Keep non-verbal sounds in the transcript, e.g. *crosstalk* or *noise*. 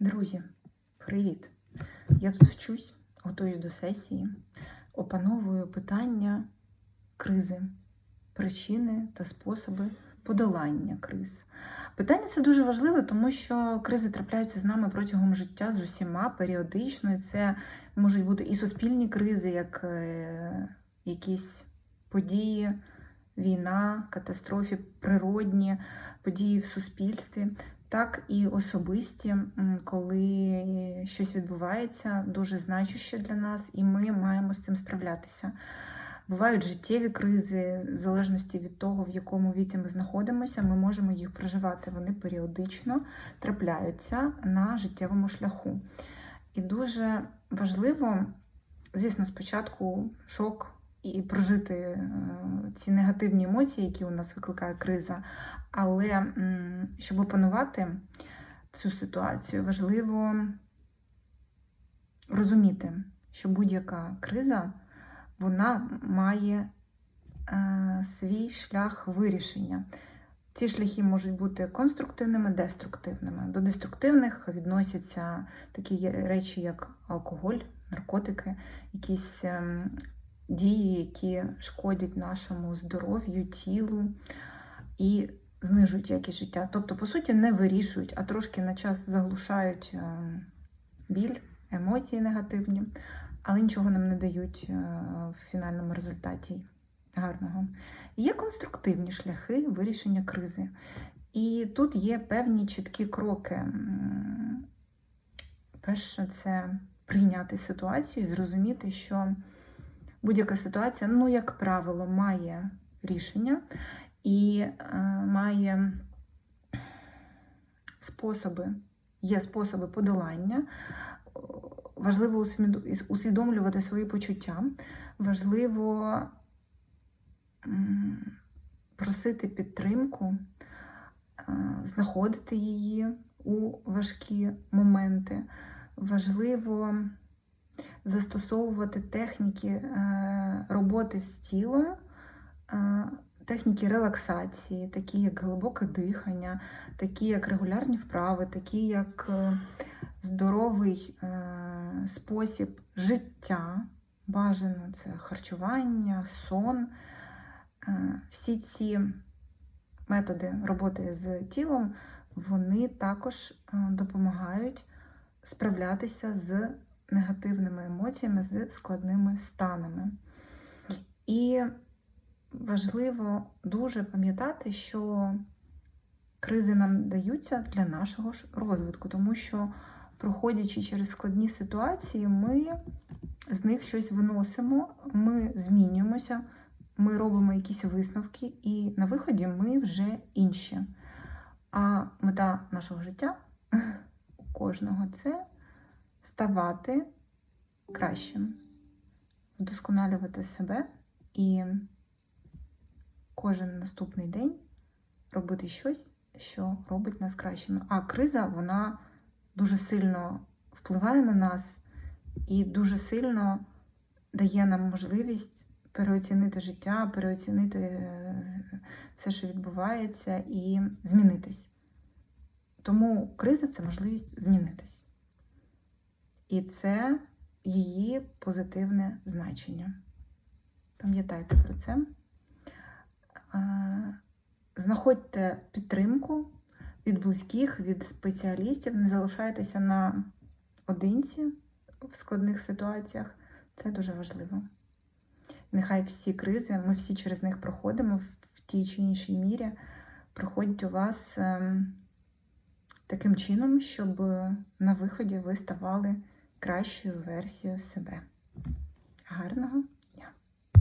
Друзі, привіт! Я тут вчусь, готуюсь до сесії, опановую питання кризи, причини та способи подолання криз. Питання це дуже важливе, тому що кризи трапляються з нами протягом життя з усіма періодично. І це можуть бути і суспільні кризи, як е, якісь події, війна, катастрофи, природні події в суспільстві так і особисті, коли щось відбувається дуже значуще для нас, і ми маємо з цим справлятися. Бувають життєві кризи, в залежності від того, в якому віці ми знаходимося, ми можемо їх проживати. Вони періодично трапляються на життєвому шляху. І дуже важливо, звісно, спочатку шок і прожити е, ці негативні емоції, які у нас викликає криза. Але щоб опанувати цю ситуацію, важливо розуміти, що будь-яка криза вона має е, свій шлях вирішення. Ці шляхи можуть бути конструктивними, деструктивними. До деструктивних відносяться такі речі, як алкоголь, наркотики, якісь ем, дії, які шкодять нашому здоров'ю, тілу і знижують якість життя. Тобто, по суті, не вирішують, а трошки на час заглушають е, біль, емоції негативні, але нічого нам не дають е, в фінальному результаті гарного. Є конструктивні шляхи вирішення кризи. І тут є певні чіткі кроки. Перше, це прийняти ситуацію і зрозуміти, що будь-яка ситуація, ну, як правило, має рішення і е, має способи, є способи подолання. Важливо усвідомлювати свої почуття, важливо просити підтримку, е, знаходити її у важкі моменти. Важливо застосовувати техніки е, роботи з тілом, е, техніки релаксації, такі як глибоке дихання, такі як регулярні вправи, такі як е, здоровий спосіб життя. Бажано це харчування, сон. Всі ці методи роботи з тілом вони також допомагають справлятися з негативними емоціями, з складними станами. І важливо дуже пам'ятати, що кризи нам даються для нашого ж розвитку, тому що, проходячи через складні ситуації, ми з них щось виносимо, ми змінюємося, ми робимо якісь висновки, і на виході ми вже інші. А мета нашого життя *laughs* у кожного це ставати кращим, вдосконалювати себе і кожен наступний день робити щось, що робить нас кращими. А криза вона дуже сильно впливає на нас і дуже сильно дає нам можливість переоцінити життя, переоцінити е, все, що відбувається, і змінитись. Тому криза це можливість змінитись. І це її позитивне значення. Пам'ятайте про це. Е, Знаходьте підтримку від близьких, від спеціалістів, не залишайтеся на одинці в складних ситуаціях. Це дуже важливо. Нехай всі кризи, ми всі через них проходимо в тій чи іншій мірі, проходять у вас ем, таким чином, щоб на виході ви ставали кращою версією себе. Гарного